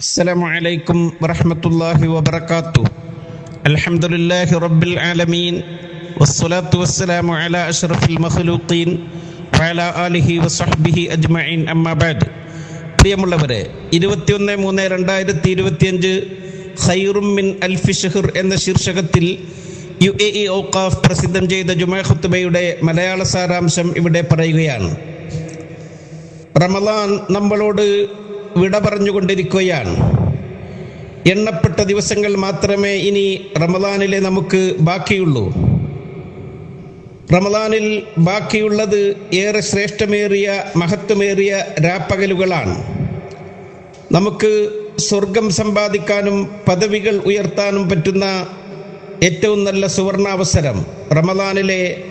السلام عليكم ورحمة الله وبركاته الحمد لله رب العالمين والصلاة والسلام على أشرف المخلوقين وعلى آله وصحبه أجمعين أما بعد പ്രിയമുള്ളവരെ ഇരുപത്തിയൊന്ന് മൂന്ന് രണ്ടായിരത്തി ഇരുപത്തിയഞ്ച് ഖൈറും മിൻ അൽഫി ഷഹർ എന്ന ശീർഷകത്തിൽ യു എ ഇ ഔക്കാഫ് പ്രസിദ്ധം ചെയ്ത ജുമാ ഖുത്തുബയുടെ മലയാള സാരാംശം ഇവിടെ പറയുകയാണ് റമലാൻ നമ്മളോട് വിട പറഞ്ഞുകൊണ്ടിരിക്കുകയാണ്. എണ്ണപ്പെട്ട ദിവസങ്ങൾ മാത്രമേ ഇനി റമദാനിലെ നമുക്ക് ബാക്കിയുള്ളൂ. റമദാനിൽ ബാക്കിയുള്ളത് ഏറെ ശ്രേഷ്ഠമേറിയ മഹത്വമേറിയ രാപ്പകലുകളാണ്. നമുക്ക് സ്വർഗം സമ്പാദിക്കാനും പദവികൾ ഉയർത്താനും പറ്റുന്ന ഏറ്റവും നല്ല സുവർണാവസരം റമദാനിലെ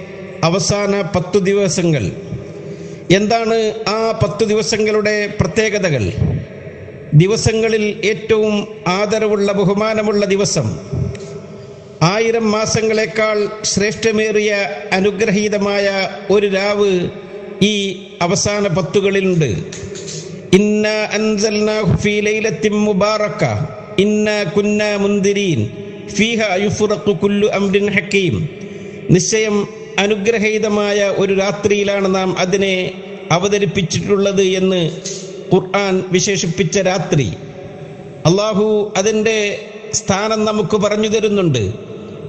അവസാന പത്തു ദിവസങ്ങൾ എന്താണ് ആ പത്തു ദിവസങ്ങളുടെ പ്രത്യേകതകൾ? ദിവസങ്ങളിൽ ഏറ്റവും ആദരവുള്ള ബഹുമാനമുള്ള ദിവസം. ആയിരം മാസങ്ങളെക്കാൾ ശ്രേഷ്ഠമേറിയ അനുഗ്രഹീതമായ ഒരു രാവ് ഈ അവസാന പത്തുകളിലുണ്ട്. ഇന്ന അൻസൽനാഹു ഫീ ലൈലത്തിൻ മുബാറക ഇന്ന കുന്ന മുന്തിരീൻ ഫീഹ യുഫ്റഖു കുല്ലു അംരിൻ ഹക്കീം. നിശ്ചയം അനുഗ്രഹീതമായ ഒരു രാത്രിയിലാണ് നാം അതിനെ അവതരിപ്പിച്ചിട്ടുള്ളത് എന്ന് ഖുർആൻ വിശേഷിപ്പിച്ച രാത്രി അള്ളാഹു അതിൻ്റെ സ്ഥാനം നമുക്ക് പറഞ്ഞു തരുന്നുണ്ട്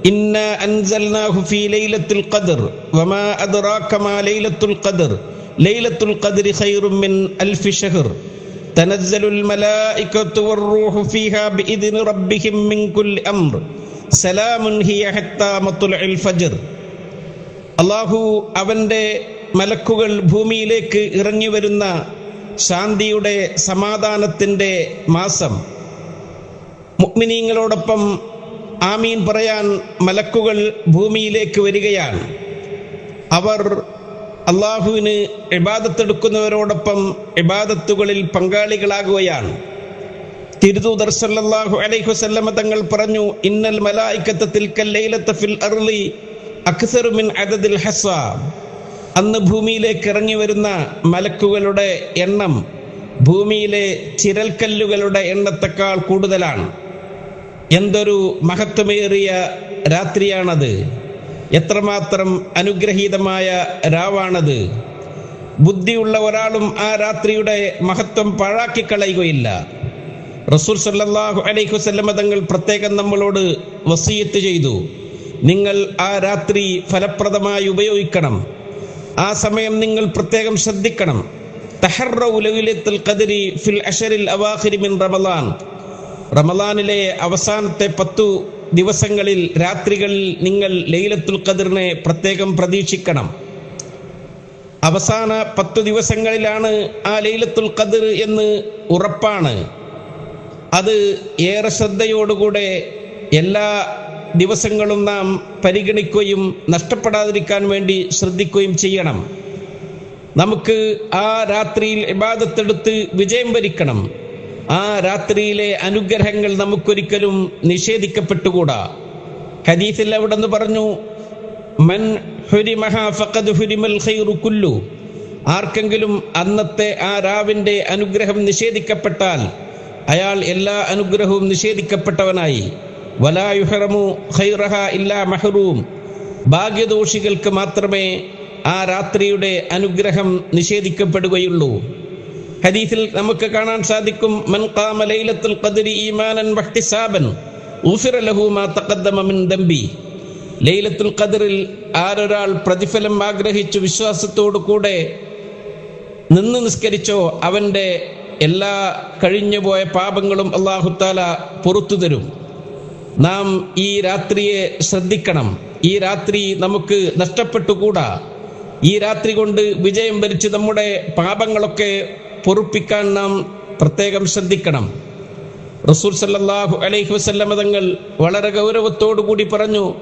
ഇന്ന അൻസൽനാഹു ഫീ ലൈലത്തുൽ ഖദർ വമാ അദ്റാക മാ ലൈലത്തുൽ ഖദർ ലൈലത്തുൽ ഖദ്രി ഖൈറും മിൻ അൽഫി ഷഹർ تنزل الملائكة والروح فيها بإذن ربهم من كل أمر سلام هي حتى مطلع الفجر അള്ളാഹു അവന്റെ മലക്കുകൾ ഭൂമിയിലേക്ക് ഇറങ്ങി വരുന്ന ശാന്തിയുടെ സമാധാനത്തിന്റെ മാസം. മുക്മിനീങ്ങളോടൊപ്പം ആമീൻ പറയാൻ മലക്കുകൾ ഭൂമിയിലേക്ക് വരികയാണ്. അവർ അള്ളാഹുവിന് ഇബാദത്തെടുക്കുന്നവരോടൊപ്പം ഇബാദത്തുകളിൽ പങ്കാളികളാകുകയാണ്. തിരുതൂതർ സല്ലല്ലാഹു അലൈഹി വസല്ലമ തങ്ങൾ പറഞ്ഞു ഇന്നൽ മലായിക്കത്തിൽ ലൈലത്ത ഫിൽ അർളി അക്സറു മിൻ അദദിൽ ഹസ അന്ന് ഭൂമിയിലേക്ക് ഇറങ്ങി വരുന്ന മലക്കുകളുടെ എണ്ണം ഭൂമിയിലെ ചിരൽക്കല്ലുകളുടെ എണ്ണത്തെക്കാൾ കൂടുതലാണ്. എന്തൊരു മഹത്വമേറിയ രാത്രിയാണത്. എത്രമാത്രം അനുഗ്രഹീതമായ രാവാണത്. ബുദ്ധിയുള്ള ഒരാളും ആ രാത്രിയുടെ മഹത്വം പാഴാക്കിക്കളയുകയില്ല റസൂൽ സല്ലല്ലാഹു അലൈഹി അലൈഹുസല്ലമതങ്ങൾ തങ്ങൾ പ്രത്യേകം നമ്മളോട് വസീയത്ത് ചെയ്തു. നിങ്ങൾ ആ രാത്രി ഫലപ്രദമായി ഉപയോഗിക്കണം. ആ സമയം നിങ്ങൾ പ്രത്യേകം ശ്രദ്ധിക്കണം. ഫിൽ മിൻ റമളാനിലെ അവസാനത്തെ പത്തു ദിവസങ്ങളിൽ രാത്രികളിൽ നിങ്ങൾ ലൈലത്തുൽ ഖദറിനെ പ്രത്യേകം പ്രതീക്ഷിക്കണം. അവസാന പത്തു ദിവസങ്ങളിലാണ് ആ ലൈലത്തുൽ ഖദർ എന്ന് ഉറപ്പാണ്. അത് ഏറെ ശ്രദ്ധയോടുകൂടെ എല്ലാ ദിവസങ്ങളും നാം പരിഗണിക്കുകയും നഷ്ടപ്പെടാതിരിക്കാൻ വേണ്ടി ശ്രദ്ധിക്കുകയും ചെയ്യണം. നമുക്ക് ആ രാത്രിയിൽ ഇബാദത്തെടുത്ത് വിജയം വരിക്കണം. ആ രാത്രിയിലെ അനുഗ്രഹങ്ങൾ നമുക്കൊരിക്കലും നിഷേധിക്കപ്പെട്ടുകൂടാ. ഹദീസിൽ അവിടെ നിന്ന് പറഞ്ഞു മൻ കുല്ലു. ആർക്കെങ്കിലും അന്നത്തെ ആ രാവിന്റെ അനുഗ്രഹം നിഷേധിക്കപ്പെട്ടാൽ അയാൾ എല്ലാ അനുഗ്രഹവും നിഷേധിക്കപ്പെട്ടവനായി. വലായുഹറമു ഖൈറഹ ഇല്ലാ മഹറൂം. ഭാഗ്യദോഷികൾക്ക് മാത്രമേ ആ രാത്രിയുടെ അനുഗ്രഹം നിഷേധിക്കപ്പെടുകയുള്ളൂ. ഹദീസിൽ നമുക്ക് കാണാൻ സാധിക്കും മൻ ഖാമ ലൈലത്തുൽ ഖദ്രി ഈമാനൻ വഹ്തിസാബൻ ഉഫിറ ലഹു മാ തഖദ്ദമ മിൻ ദംബി. ലൈലത്തുൽ ഖദറിൽ ആരൊരാൾ പ്രതിഫലം ആഗ്രഹിച്ചു വിശ്വാസത്തോടു കൂടെ നിന്ന് നിസ്കരിച്ചോ അവന്റെ എല്ലാ കഴിഞ്ഞുപോയ പാപങ്ങളും അള്ളാഹുത്താല പുറത്തു തരും. നാം ഈ രാത്രിയെ ശ്രദ്ധിക്കണം. ഈ രാത്രി നമുക്ക് നഷ്ടപ്പെട്ടുകൂടാ. ഈ രാത്രി കൊണ്ട് വിജയം വരിച്ച് നമ്മുടെ പാപങ്ങളൊക്കെ പൊറുപ്പിക്കാൻ നാം പ്രത്യേകം ശ്രദ്ധിക്കണം. റസൂൽ സല്ലാഹു അലൈഹി വസല്ലമ തങ്ങൾ വളരെ ഗൗരവത്തോടു കൂടി പറഞ്ഞു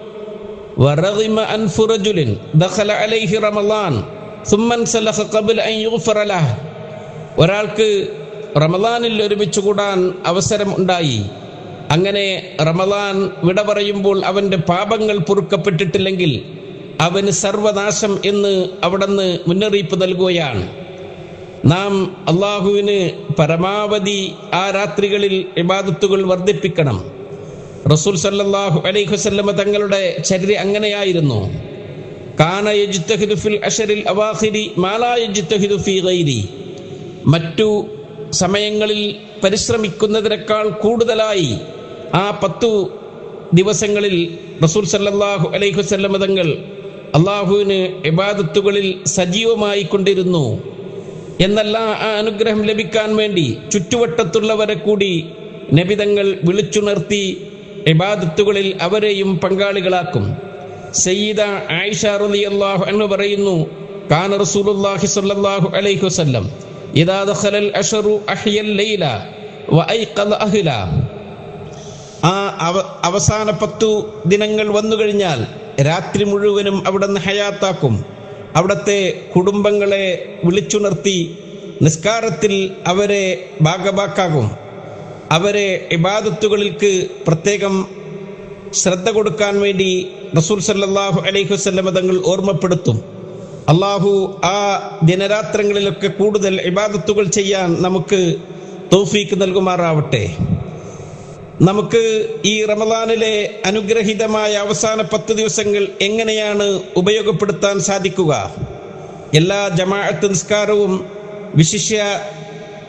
ഒരാൾക്ക് റമദാനിൽ ഒരുമിച്ച് കൂടാൻ അവസരം ഉണ്ടായി. അങ്ങനെ റമദാൻ വിട പറയുമ്പോൾ അവന്റെ പാപങ്ങൾ പൊറുക്കപ്പെട്ടിട്ടില്ലെങ്കിൽ അവന് സർവനാശം എന്ന് അവിടുന്ന് മുന്നറിയിപ്പ് നൽകുകയാണ്. നാം അള്ളാഹുവിന് പരമാവധി ആ രാത്രികളിൽ ഇബാദത്തുകൾ വർദ്ധിപ്പിക്കണം. റസൂൽ സല്ലാഹു അലൈഹി വസല്ലമ തങ്ങളുടെ ചരി അങ്ങനെയായിരുന്നു. മറ്റു സമയങ്ങളിൽ പരിശ്രമിക്കുന്നതിനേക്കാൾ കൂടുതലായി ആ പത്തു ദിവസങ്ങളിൽ റസൂൽ സല്ലാഹു അലൈഹി വസല്ലമ തങ്ങൾ അള്ളാഹുവിന് ഇബാദത്തുകളിൽ സജീവമായി കൊണ്ടിരുന്നു. എന്നല്ല ആ അനുഗ്രഹം ലഭിക്കാൻ വേണ്ടി ചുറ്റുവട്ടത്തുള്ളവരെ കൂടി നബിതങ്ങൾ വിളിച്ചുണർത്തി ഇബാദത്തുകളിൽ അവരെയും പങ്കാളികളാക്കും. സയ്യിദ ആയിഷ റലി അള്ളാഹു എന്ന് പറയുന്നു കാന റസൂലുള്ളാഹി സല്ലല്ലാഹു അലൈഹി വസല്ലം ഇദാ ദഖലൽ അശറു അഹ്യൽ ലൈല വഅയ്ഖദ അഹ്ല. അവ അവസാന പത്തു ദിനങ്ങൾ വന്നു കഴിഞ്ഞാൽ രാത്രി മുഴുവനും അവിടെ നിന്ന് ഹയാത്താക്കും. അവിടുത്തെ കുടുംബങ്ങളെ വിളിച്ചുണർത്തി നിസ്കാരത്തിൽ അവരെ ഭാഗഭാക്കാകും അവരെ ഇബാദത്തുകൾക്ക് പ്രത്യേകം ശ്രദ്ധ കൊടുക്കാൻ വേണ്ടി റസൂൽ സല്ലാഹു അലൈഹി വസല്ലമ തങ്ങൾ ഓർമ്മപ്പെടുത്തും. അള്ളാഹു ആ ദിനരാത്രങ്ങളിലൊക്കെ കൂടുതൽ ഇബാദത്തുകൾ ചെയ്യാൻ നമുക്ക് തോഫീക്ക് നൽകുമാറാവട്ടെ. നമുക്ക് ഈ റമദാനിലെ അനുഗ്രഹീതമായ അവസാന പത്ത് ദിവസങ്ങൾ എങ്ങനെയാണ് ഉപയോഗപ്പെടുത്താൻ സാധിക്കുക? എല്ലാ ജമാഅത്ത് നിസ്കാരവും വിശിഷ്യ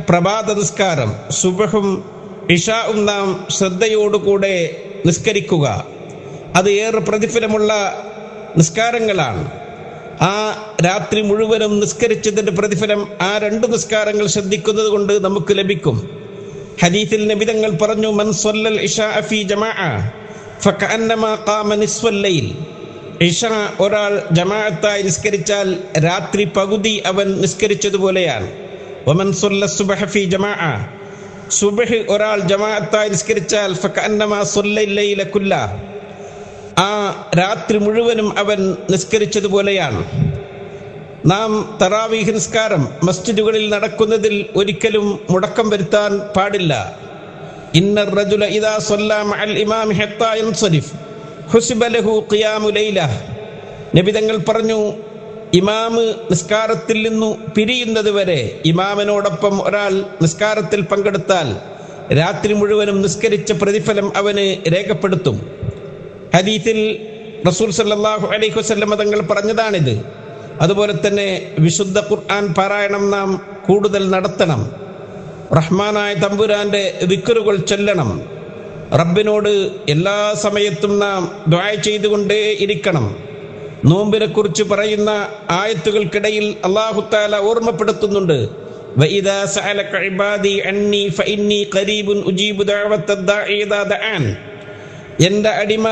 പ്രഭാത നിസ്കാരം സുബഹും ഇഷാവും നാം ശ്രദ്ധയോടുകൂടെ നിസ്കരിക്കുക. അത് ഏറെ പ്രതിഫലമുള്ള നിസ്കാരങ്ങളാണ്. ആ രാത്രി മുഴുവനും നിസ്കരിച്ചതിന്റെ പ്രതിഫലം ആ രണ്ട് നിസ്കാരങ്ങൾ ശ്രദ്ധിക്കുന്നത് കൊണ്ട് നമുക്ക് ലഭിക്കും. ഹദീസിൽ നബിതങ്ങൾ പറഞ്ഞു മൻ സല്ലൽ ഇഷാ ഫി ജമാഅ ഫകഅന്നമാ ഖാമ നിസ്വൽ ലൈൽ. ഇഷ ഒരാൾ ജമാഅത്തായി നിസ്കരിച്ചാൽ രാത്രി പകുതി അവൻ നിസ്കരിച്ചതുപോലെയാണ്. വമൻ സ്വല്ല സുബഹ ഫി ജമാഅ. സുബഹ് ഒരാൾ ജമാഅത്തായി നിസ്കരിച്ചാൽ ഫകഅന്നമാ സ്വല്ലൽ ലൈല കുല്ല. ആ രാത്രി മുഴുവനും അവൻ നിസ്കരിച്ചതുപോലെയാണ്. നാം തറാവീഹ് നിസ്കാരം മസ്ജിദുകളിൽ നടക്കുന്നതിൽ ഒരിക്കലും മുടക്കം വരുത്താൻ പാടില്ല. ഇന്നർ റജുല ഇദാ സ്വല്ല മഅൽ ഇമാം ഹത്താ യൻസരിഫ്. ഹുസിബ ലഹു ഖിയാമു ലൈല. നബി തങ്ങൾ പറഞ്ഞു ഇമാമ് നിസ്കാരത്തിൽ നിന്നു പിരിയുന്നത് വരെ ഇമാമിനോടൊപ്പം ഒരാൾ നിസ്കാരത്തിൽ പങ്കെടുത്താൽ രാത്രി മുഴുവനും നിസ്കരിച്ച പ്രതിഫലം അവന് രേഖപ്പെടുത്തും. ഹദീത്തിൽ റസൂൽ സല്ലല്ലാഹു അലൈഹി വസല്ലം തങ്ങൾ പറഞ്ഞതാണിത്. അതുപോലെ തന്നെ വിശുദ്ധ ഖുർആൻ പാരായണം നാം കൂടുതൽ നടത്തണം റഹ്മാനായ തമ്പുരാന്റെ വിക്കറുകൾ ചൊല്ലണം റബ്ബിനോട് എല്ലാ സമയത്തും നാം ദ്വായ ചെയ്തുകൊണ്ടേ ഇരിക്കണം നോമ്പിനെ കുറിച്ച് പറയുന്ന ആയത്തുകൾക്കിടയിൽ അള്ളാഹുത്താല ഓർമ്മപ്പെടുത്തുന്നുണ്ട് وَإِذَا سَأَلَكَ عِبَادِي عَنِّي فَإِنِّي قَرِيبٌ أُجِيبُ دَعْوَةَ الدَّاعِ إِذَا دَعَانِ എൻ്റെ അടിമ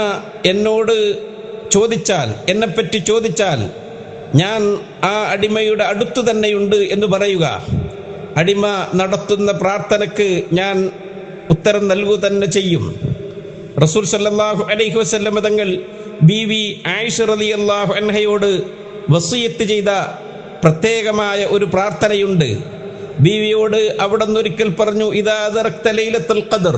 എന്നോട് ചോദിച്ചാൽ എന്നെപ്പറ്റി ചോദിച്ചാൽ ഞാൻ ആ അടിമയുടെ അടുത്തു തന്നെയുണ്ട് എന്ന് പറയുക. അടിമ നടത്തുന്ന പ്രാർത്ഥനക്ക് ഞാൻ ഉത്തരം നൽകുക തന്നെ ചെയ്യും. റസൂൽ സല്ലാഹു അലൈഹി വസല്ലം തങ്ങൾ ബി വി ആയിഷ് റലി അള്ളാഹു അൻഹയോട് വസിയത്ത് ചെയ്ത പ്രത്യേകമായ ഒരു പ്രാർത്ഥനയുണ്ട്. ബീവിയോട് അവിടെ ഒരിക്കൽ പറഞ്ഞു ഇതാ ലൈലത്തുൽ ഖദർ.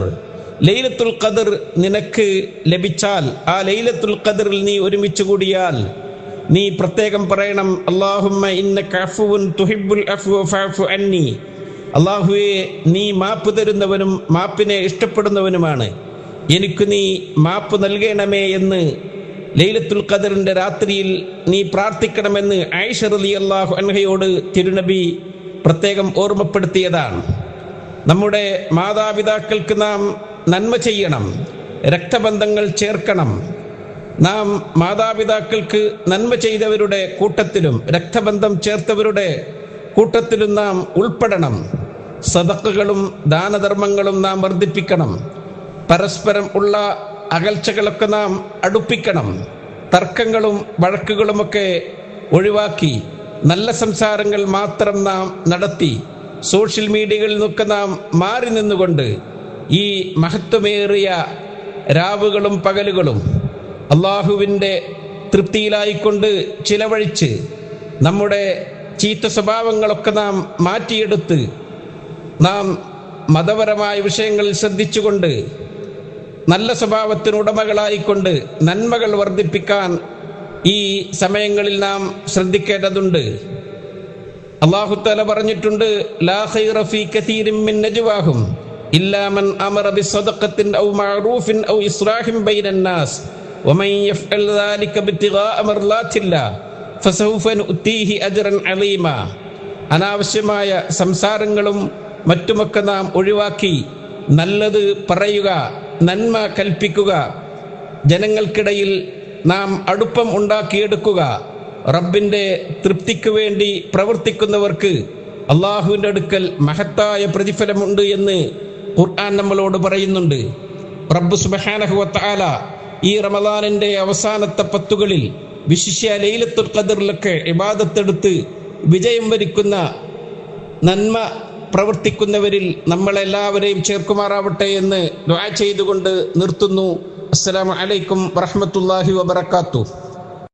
ലൈലത്തുൽ ഖദർ നിനക്ക് ലഭിച്ചാൽ ആ ലൈലത്തുൽ ഖദറിൽ നീ ഒരുമിച്ച് കൂടിയാൽ നീ പ്രത്യേകം പറയണം അള്ളാഹുമ്മ ഫഅഫു അന്നി. നീ മാപ്പ് തരുന്നവനും മാപ്പിനെ ഇഷ്ടപ്പെടുന്നവനുമാണ്. എനിക്ക് നീ മാപ്പ് നൽകണമേ എന്ന് ലൈലത്തുൽ ഖദറിന്റെ രാത്രിയിൽ നീ പ്രാർത്ഥിക്കണമെന്ന് ആയിഷ അള്ളാഹു അൻഹയോട് തിരുനബി പ്രത്യേകം ഓർമ്മപ്പെടുത്തിയതാണ്. നമ്മുടെ മാതാപിതാക്കൾക്ക് നാം നന്മ ചെയ്യണം രക്തബന്ധങ്ങൾ ചേർക്കണം നാം മാതാപിതാക്കൾക്ക് നന്മ ചെയ്തവരുടെ കൂട്ടത്തിലും രക്തബന്ധം ചേർത്തവരുടെ കൂട്ടത്തിലും നാം ഉൾപ്പെടണം. സദക്കുകളും ദാനധർമ്മങ്ങളും നാം വർദ്ധിപ്പിക്കണം. പരസ്പരം ഉള്ള അകൽച്ചകളൊക്കെ നാം അടുപ്പിക്കണം. തർക്കങ്ങളും വഴക്കുകളുമൊക്കെ ഒഴിവാക്കി നല്ല സംസാരങ്ങൾ മാത്രം നാം നടത്തി സോഷ്യൽ മീഡിയകളിൽ നിന്നൊക്കെ നാം മാറി നിന്നുകൊണ്ട് ഈ മഹത്വമേറിയ രാവുകളും പകലുകളും അള്ളാഹുവിന്റെ തൃപ്തിയിലായിക്കൊണ്ട് ചിലവഴിച്ച് നമ്മുടെ ചീത്ത സ്വഭാവങ്ങളൊക്കെ നാം മാറ്റിയെടുത്ത് നാം മതപരമായ വിഷയങ്ങളിൽ ശ്രദ്ധിച്ചുകൊണ്ട് നല്ല സ്വഭാവത്തിന് ഉടമകളായിക്കൊണ്ട് നന്മകൾ വർദ്ധിപ്പിക്കാൻ ഈ സമയങ്ങളിൽ നാം ശ്രദ്ധിക്കേണ്ടതുണ്ട്. അള്ളാഹുത്തല പറഞ്ഞിട്ടുണ്ട് ഇല്ലാമൻ അമർ ബിസ്സദഖത്തിൻ ഔ മഅറൂഫിൻ ഔ ഇസ്ലാഹിൻ ബൈനൻ നാസ് വമൻ ذلك ദാലിക مرضات الله فسوف نؤتيه അജ്റൻ അളീമ അനാവശ്യമായ സംസാരങ്ങളും മറ്റുമൊക്കെ നാം ഒഴിവാക്കി നല്ലത് പറയുക നന്മ കൽപ്പിക്കുക. ജനങ്ങൾക്കിടയിൽ നാം അടുപ്പം ഉണ്ടാക്കിയെടുക്കുക. റബ്ബിന്റെ തൃപ്തിക്ക് വേണ്ടി പ്രവർത്തിക്കുന്നവർക്ക് അള്ളാഹുവിന്റെ അടുക്കൽ മഹത്തായ പ്രതിഫലമുണ്ട് എന്ന് ഖുർആൻ നമ്മളോട് പറയുന്നുണ്ട്. റബ്ബ് സുബഹാനഹുവത്താല ഈ റമദാനിന്റെ അവസാനത്തെ പത്തുകളിൽ വിശിഷ്യ ലൈലത്തുൽ ഖദറിലൊക്കെ ഇബാദത്തെടുത്ത് വിജയം വരിക്കുന്ന നന്മ പ്രവർത്തിക്കുന്നവരിൽ നമ്മളെല്ലാവരെയും ചേർക്കുമാറാവട്ടെ എന്ന് ദുആ ചെയ്തുകൊണ്ട് നിർത്തുന്നു. അസ്സലാമു അലൈക്കും വറഹ്മത്തുള്ളാഹി വബറകാതുഹു.